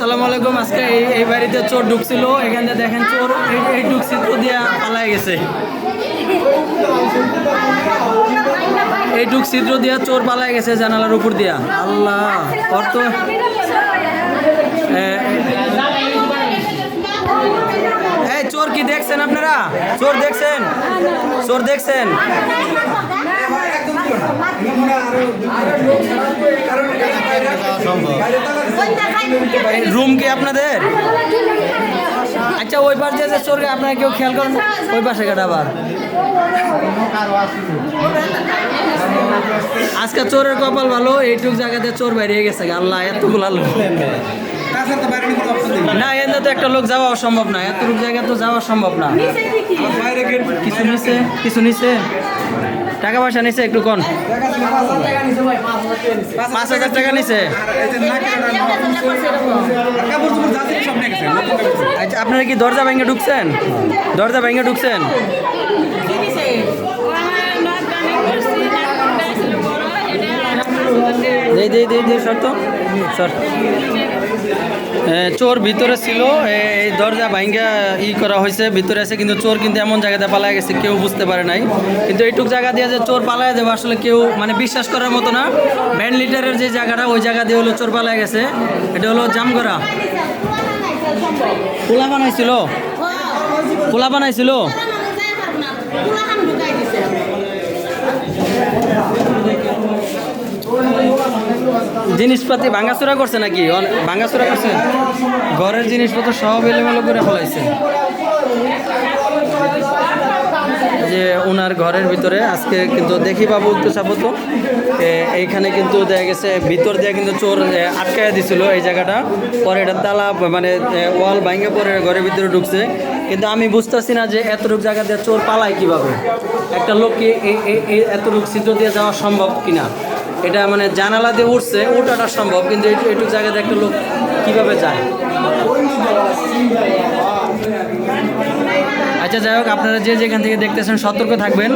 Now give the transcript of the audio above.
আসসালামু আলাইকুম। আজকে এই এই বাড়িতে চোর ঢুকছিল। এখানে দেখেন চোর এই- এই ঢুকছিল দিয়া পালাই গেছে। এই ঢুক ছিদ্র দিয়া চোর পালাই গেছে জানালার উপর দিয়া। আল্লাহ ওর তো। এই চোর কি দেখছেন আপনারা? চোর দেখছেন? চোর দেখছেন? রুম কি আপনাদের? আচ্ছা ওই পাশ দিয়ে যে চোরকে আপনারা কেউ খেয়াল করেন ওই পাশে কাটা আবার। আজকে চোরের কপাল ভালো এইটুক জায়গাতে চোর বাইরে গেছে আল্লাহ এতগুলা লোক। না এনে তো একটা লোক যাওয়া সম্ভব না এতটুক জায়গা তো যাওয়া সম্ভব না। কিছু নিছে কিছু নিছে টাকা পয়সা নিছে একটু কোন? পাঁচ হাজার টাকা নিছে। আচ্ছা আপনারা কি দরজা ভেঙে ঢুকছেন? দরজা ভেঙে ঢুকছেন? দেই দেই দেই সর তো? চোর ভিতরে ছিল এই দরজা ভাঙ্গা ই করা হয়েছে, ভিতরে আছে, কিন্তু চোর কিন্তু এমন জায়গাতে পালায় গেছে, কেউ বুঝতে পারে নাই। কিন্তু এইটুক জায়গা দিয়ে যে চোর পালায় যাবে আসলে কেউ মানে বিশ্বাস করার মতো না। ব্যান্ড লিটারের যে জায়গাটা, ওই জায়গা দিয়ে হলো চোর পালায় গেছে। এটা হলো জামগড়া। পোলা বানাইছিল? পোলা বানাইছিল? জিনিসপাতি ভাঙাচোরা করছে নাকি? ভাঙাচোরা করছে? ঘরের জিনিসপত্র সব এলোমেলো করে ফেলাইছে। যে ওনার ঘরের ভিতরে আজকে কিন্তু দেখি বাবু চাপতো এইখানে কিন্তু দেখা গেছে ভিতর দিয়ে কিন্তু চোর এ, আটকায় দিছিল এই জায়গাটা। পরে এটা তালা মানে ওয়াল ভাঙে পরে ঘরের ভিতরে ঢুকছে। কিন্তু আমি বুঝতেছি না যে এতটুক জায়গা দিয়ে চোর পালায় কীভাবে? একটা লোককে এতটুক ছিদ্র দিয়ে যাওয়া সম্ভব কিনা? এটা মানে জানালা দিয়ে উঠছে ওঠাটা সম্ভব, কিন্তু একটু জায়গাতে একটা লোক কীভাবে যায়? আচ্ছা যাই হোক, আপনারা যে যেখান থেকে দেখতেছেন সতর্ক থাকবেন।